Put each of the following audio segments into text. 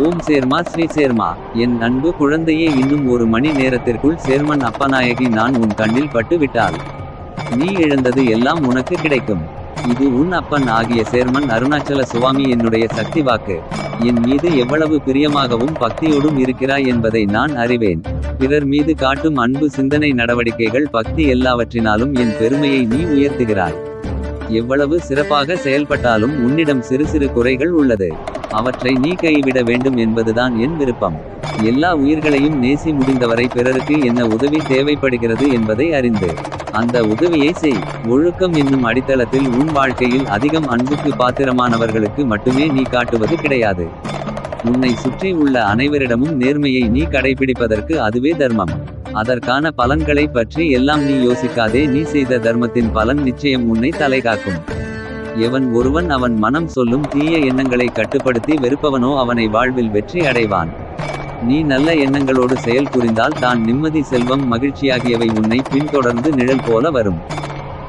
ஓம் சேர்மா ஸ்ரீ சேர்மா. என் அன்பு குழந்தையே இன்னும் ஒரு மணி நேரத்திற்குள் சேர்மன் அப்பநாயகி நான் உன் கண்ணில் பட்டு விட்டாள் நீ இழந்தது எல்லாம் உனக்கு கிடைக்கும். இது உன் அப்பன் ஆகிய சேர்மன் அருணாச்சல சுவாமி என்னுடைய சக்தி வாக்கு. என் மீது எவ்வளவு பிரியமாகவும் பக்தியோடும் இருக்கிறாய் என்பதை நான் அறிவேன். பிறர் மீது காட்டும் அன்பு சிந்தனை நடவடிக்கைகள் பக்தி எல்லாவற்றினாலும் என் பெருமையை நீ உயர்த்துகிறாய். எவ்வளவு சிறப்பாக செயல்பட்டாலும் உன்னிடம் சிறு சிறு குறைகள் உள்ளது. அவற்றை நீ கைவிட வேண்டும் என்பதுதான் என் விருப்பம். எல்லா உயிர்களையும் நேசி முடிந்தவரை பிறருக்கு என்ன உதவி தேவைப்படுகிறது என்பதை அறிந்து. அந்த உதவியை செய். ஒழுக்கம் என்னும் அடித்தளத்தில் உன் வாழ்க்கையில் அதிகம் அன்புக்கு பாத்திரமானவர்களுக்கு மட்டுமே நீ காட்டுவது கிடையாது. உன்னை சுற்றி உள்ள அனைவரிடமும் நேர்மையை நீ கடைபிடிப்பதற்கு அதுவே தர்மம். அதற்கான பலன்களை பற்றி எல்லாம் நீ யோசிக்காதே. நீ செய்த தர்மத்தின் பலன் நிச்சயம் உன்னை தலைகாக்கும் எவன் ஒருவன் அவன் மனம் சொல்லும் தீய எண்ணங்களை கட்டுப்படுத்தி வெறுப்பவனோ அவனை வாழ்வில் வெற்றி அடைவான். நீ நல்ல எண்ணங்களோடு செயல் புரிந்தால் தான் நிம்மதி செல்வம் மகிழ்ச்சியாகியவை உன்னை பின்தொடர்ந்து நிழல் போல வரும்.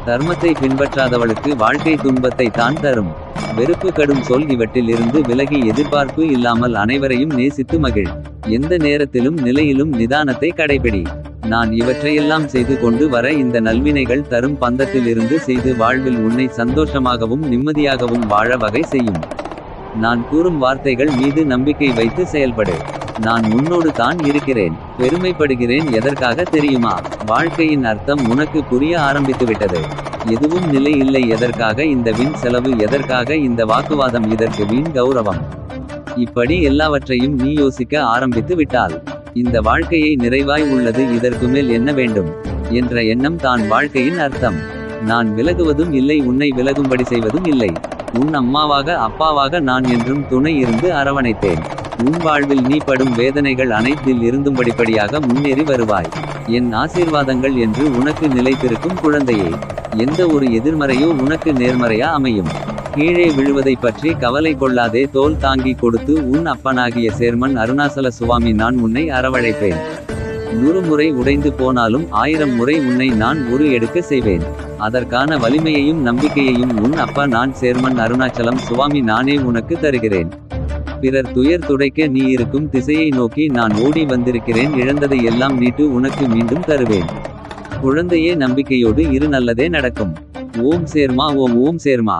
தர்மத்தை பின்பற்றாதவளுக்கு வாழ்க்கை துன்பத்தை தான் தரும். வெறுப்பு கடும் சொல் இவற்றில் இருந்து விலகி எதிர்பார்ப்பு இல்லாமல் அனைவரையும் நேசித்து மகிழ். எந்த நேரத்திலும் நிலையிலும் நிதானத்தை கடைபிடி. நான் இவற்றையெல்லாம் செய்து கொண்டு வர இந்த நல்வினைகள் தரும் பந்தத்தில் இருந்து செய்து வாழ்வில் உன்னை சந்தோஷமாகவும் நிம்மதியாகவும் வாழ வகை செய்யும். நான் கூறும் வார்த்தைகள் மீது நம்பிக்கை வைத்து செயல்படு. நான் உன்னோடு தான் இருக்கிறேன். பெருமைப்படுகிறேன் எதற்காக தெரியுமா? வாழ்க்கையின் அர்த்தம் உனக்கு புரிய ஆரம்பித்துவிட்டது. எதுவும் நிலை இல்லை எதற்காக இந்த வின் செலவு எதற்காக இந்த வாக்குவாதம் இதற்கு வீண் கௌரவம்? இப்படி எல்லாவற்றையும் நீ யோசிக்க ஆரம்பித்து விட்டால். இந்த வாழ்க்கையை நிறைவாய் உள்ளது இதற்கு மேல் என்ன வேண்டும்? என்ற எண்ணம் தான் வாழ்க்கையின் அர்த்தம். நான் விலகுவதும் இல்லை உன்னை விலகும்படி செய்வதும் இல்லை. உன் அம்மாவாக அப்பாவாக நான் என்றும் துணை இருந்து அரவணைத்தேன். உன் வாழ்வில் நீ படும் வேதனைகள் அனைத்தில் இருந்தும் படிப்படியாக முன்னேறி வருவாய். என் ஆசீர்வாதங்கள் என்று உனக்கு நிலைத்திருக்கும் குழந்தையே எந்த ஒரு எதிர்மறையோ உனக்கு நேர்மறையா அமையும். கீழே விழுவதை பற்றி கவலை கொள்ளாதே தோல் தாங்கி கொடுத்து உன் அப்பனாகிய சேர்மன் அருணாசல சுவாமி நான் உன்னை அரவழைப்பேன் நூறு முறை உடைந்து போனாலும் ஆயிரம் முறை உன்னை நான் ஒரு எடுக்க செய்வேன். அதற்கான வலிமையையும் நம்பிக்கையையும் உன் அப்பா நான் சேர்மன் அருணாச்சலம் சுவாமி நானே உனக்கு தருகிறேன். பிறர் துயர் துடைக்க நீ இருக்கும் திசையை நோக்கி நான் ஓடி வந்திருக்கிறேன் இழந்ததை எல்லாம் நீட்டு உனக்கு மீண்டும் தருவேன். குழந்தையே நம்பிக்கையோடு இரு நல்லதே நடக்கும். ஓம் சேர்மா ஓம் ஓம் சேர்மா.